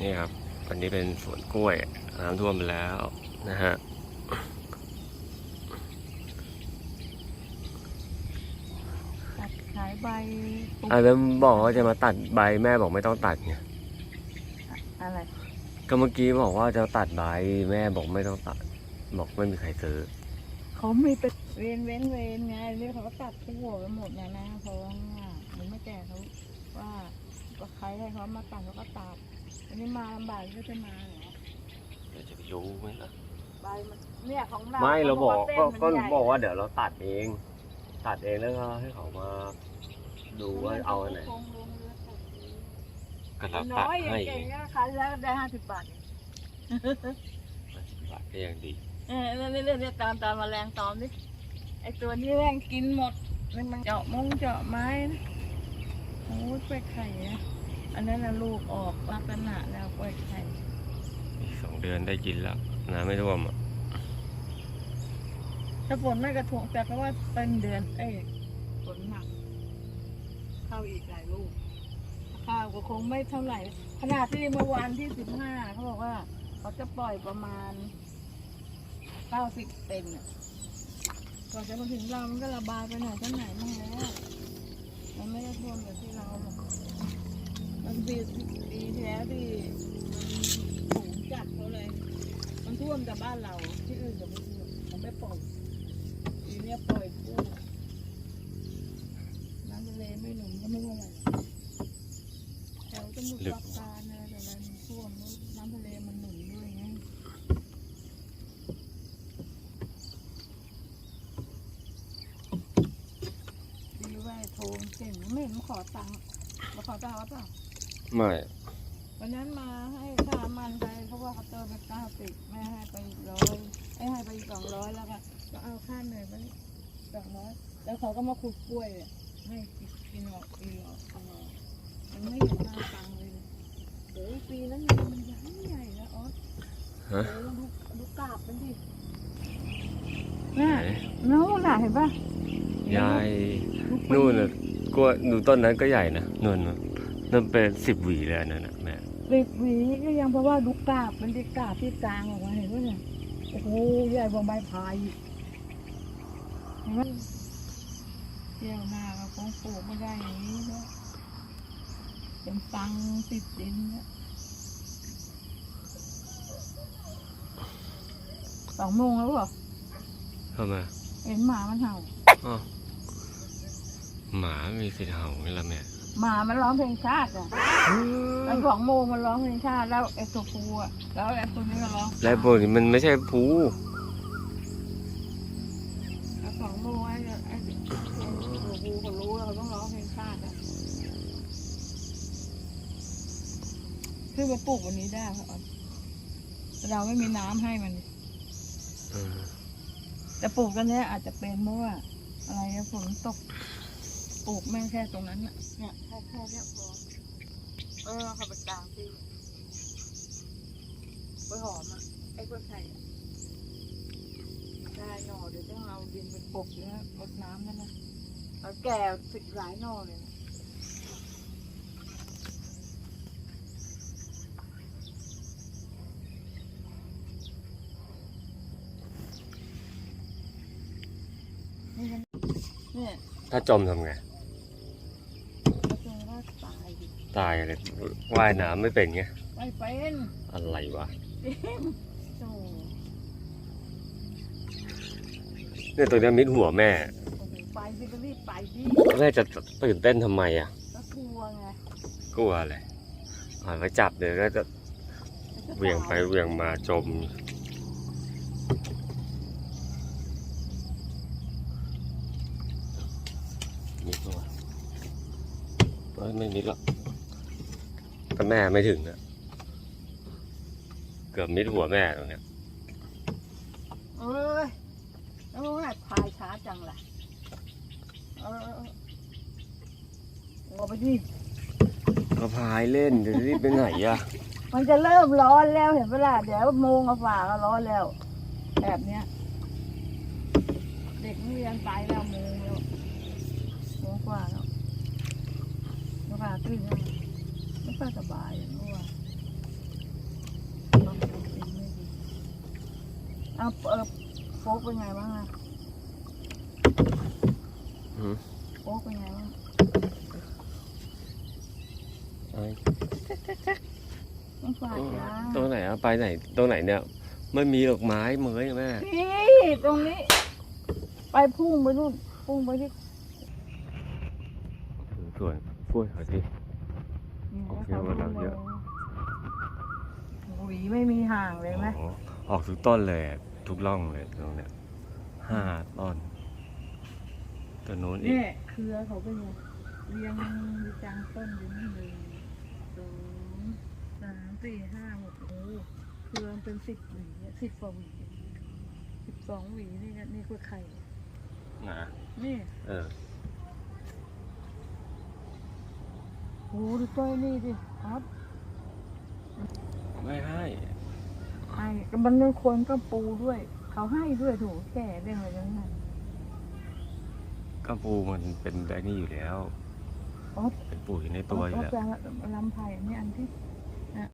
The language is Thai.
นี่ครับอันนี้เป็นสวนกล้วยน้ำท่วมไปแล้วนะฮะตัดขายใบปลูกอาแล้วบอกว่าจะมาตัดใบแม่บอกไม่ต้องตัดไงอะไรก็เมื่อกี้บอกว่าจะตัดใบแม่บอกไม่ต้องตัด บอกไม่มีใครซื้อเขาไม่เป็นเวนเว้นเวนไงเรื่องเขาก็ตัดทุกหัวกันหมดนะนะเพราะว่ามันไม่แก่เขาว่าว่าใครให้เขามาตัดเขาก็ตัด อันนี้มาลำบากก็จะมาเหรอเดี๋ยวจะไปรู้ไหมล่ะ ใบมันเนี่ยของเราไม่เราบอกส้นก็มันก็ใหญ่บอกว่าเดี๋ยวเราตัดเอง ตัดเองแล้วก็ให้เขามา ดูว่าเอาอันไหนคงลงเรือตัดเองก็เราตัดน้อยอย่างให้เก่งก็ขายแล้วได้ห้าสิบบาทเองตัดก็ยังดี เออเรื่อยๆเรื่อยๆตามตามมาแรงตอมดิไอตัวนี้แม่งกินหมดมันมันเจาะมงเจาะไม้นะโอ้ยกล้วยไข่อะ อันนั้นน่ะลูกออกลักษณะแล้วกล้วยไข่อีกสองเดือนได้กินแล้วน้ำไม่ท่วมอะถ้าฝนไม่กระทวงแต่ก็ว่าเป็นเดือนเอ้ยฝนหนัก เข้าอีกหลายลูกข้าวก็คงไม่เท่าไหร่ ขนาดที่เมื่อวานที่สิบห้าเขาบอกว่า เขาจะปล่อยประมาณเก้าสิบเต็มเนี่ยก่อนจะมาถึงเรา มันก็ระบายไปไหนก็ไหนบ้างแล้ว มันไม่ได้ท่วมแบบที่เราหรอก มันปีปีที่แล้วที่มันสูงจัดเขาเลย มันท่วมแต่บ้านเราที่อื่นก็ไม่ท่วมมันไม่ปล่อยปีเนี้ยปล่อยท่วมน้ำทะเลไม่หนุนก็ไม่เท่าไรแถวจมูกปากกาเนี่ยแต่อะมันท่วมแล้วน้ำทะเลมันหนุนด้วยไงดีว่าโทรเก่งไม่เห็นมาขอตังค์มาขอตังค์แล้วเปล่า ไม่ วันนั้นมาให้ค่ามันไปเพราะว่าเขาเติมไปเก้าสิบแม่ให้ไปอีกร้อยไอ้ให้ไปอีกสองร้อยแล้วก็ก็เอาค่าเหนื่อยไปสองร้อยแล้วเขาก็มาขุดกล้วยอะให้กินหรอกกินหรอกกินหรอกมันไม่เห็นมาตังค์เลยโอ้ยปีนั้นมันมันใหญ่ใหญ่แล้วอ๋อฮะโอ้ยดูดูกาบมันดิน่ะน้องน่ะเห็นปะยายดูปีนู่นน่ะกล้วยดูต้นนั้นก็ใหญ่นะนู่นน่ะ นั่นเป็นสิบหวีเลยอันนั่นน่ะแม่ปิดหวีก็ยังเพราะว่าดูกาบมันดิกาบที่กลางออกมาเห็นปะเนี่ยโอ้โหใหญ่กว่าใบพายอีกเห็นไหมเที่ยวหน้าก็คงปลูกไม่ได้อย่างนี้เนาะเป็นตังติดดินเนี่ยสองโมงแล้วเหรอทำไมเห็นหมามันเห่า อ้าวหมาไม่มีสิทธิ์เห่าไงล่ะแม่ หมามันร้องเพลงชาติอะตอนสองโมงมันร้องเพลงชาติแล้วไอ้ตัวฟูอะแล้วไอ้ตัวนี้ก็ร้องแล้วพวกนี้มันไม่ใช่ภูแล้วสองโมงไอ้ไอ้ไอ้ตัวฟูเขารู้แล้วเขาต้องร้องเพลงชาติอะคือไปปลูกวันนี้ได้เพราะแต่เราไม่มีน้ำให้มันเออแต่ปลูกกันเนี้ยอาจจะเป็นเพราะว่าอะไรอะฝนตก ปลูกแม่งแค่ตรงนั้นน่ะเนี่ยแค่แค่เนี้ยพอเออเขาไปกลางที่กล้วยหอมอะไอ้กล้วยไข่อะได้หน่อเดี๋ยวต้องเอาดินไปปลูกแล้วรดน้ำนั่นนะแล้วแก่สิบหลายหน่อเลยนะนี่มันเนี่ยถ้าจมทำไง ตายอะไรว่ายน้ำไม่เป็นไงไม่เป็นอะไรวะจริงโอ้เนี่ยตัวเนี้ยมิดหัวแม่โหไปสิก็รีบไปดิแม่จะตื่นเต้นทำไมอะก็กลัวไงกลัวอะไรอ่าไปจับเดี๋ยวก็จะเหวี่ยงไปเหวี่ยงมาจมมิดตัวเอ้ยไม่มิดหรอก แต่แม่ไม่ถึงอะเกือบมิดหัวแม่ตรงเนี้ยเอ้ยแล้วมันหัดพายช้าจังล่ะเออเอาไปดิก็พายเล่นจะรีบไปไหนอะมันจะเริ่มร้อนแล้วเห็นเวลาเดี๋ยวโมงกับฝ่าก็ร้อนแล้ว แบบเนี้ย เด็กนักเรียนไปแล้วโมงแล้วโมงกว่าแล้วแล้วฝ่าตื่นแล้ว ก็สบายอ่านู่นว่ะเอโป๊กเป็นไงบ้างอะอโป๊กเป็นไงบ้างไปยไม่นตัวไหนอะไปไหนตัวไหนเนี่ยไม่มีดอกไม้เหมยแม่พี่ตรงนี้ ไปพุ่งไปนู่นพุ่งไปที่สวยสวยสวยดิ นี่โอเคแล้วว่าเราเยอะ หวีไม่มีห่างเลยไหมอ๋อออกทุกต้นเลยอะทุกร่องเลยตรงเนี้ยห้าต้นตัวนู้นอีกเนี่ยเครือเขาเป็นไงเรียงกลางต้นอยู่นี่หนึ่งสองสามสี่ห้าหกโอ้โหเครือมันเป็นสิบหวีอะสิบกว่าหวีสิบสองหวีนี่ก็นี่คือไข่นะนี่เออ โอ้โหดูต้นนี่ดิครับไม่ให้ไอ้มันเป็นคนก็ปูด้วย เขาให้ด้วยถูกแก่เรื่องอะไรนั้นน่ะกระปูมันเป็นแบงนี่อยู่แล้ว อ๋อ เป็นปุ๋ยในตัวอยู่แล้วเอาแต่ลำไผ่อันนี้อันที่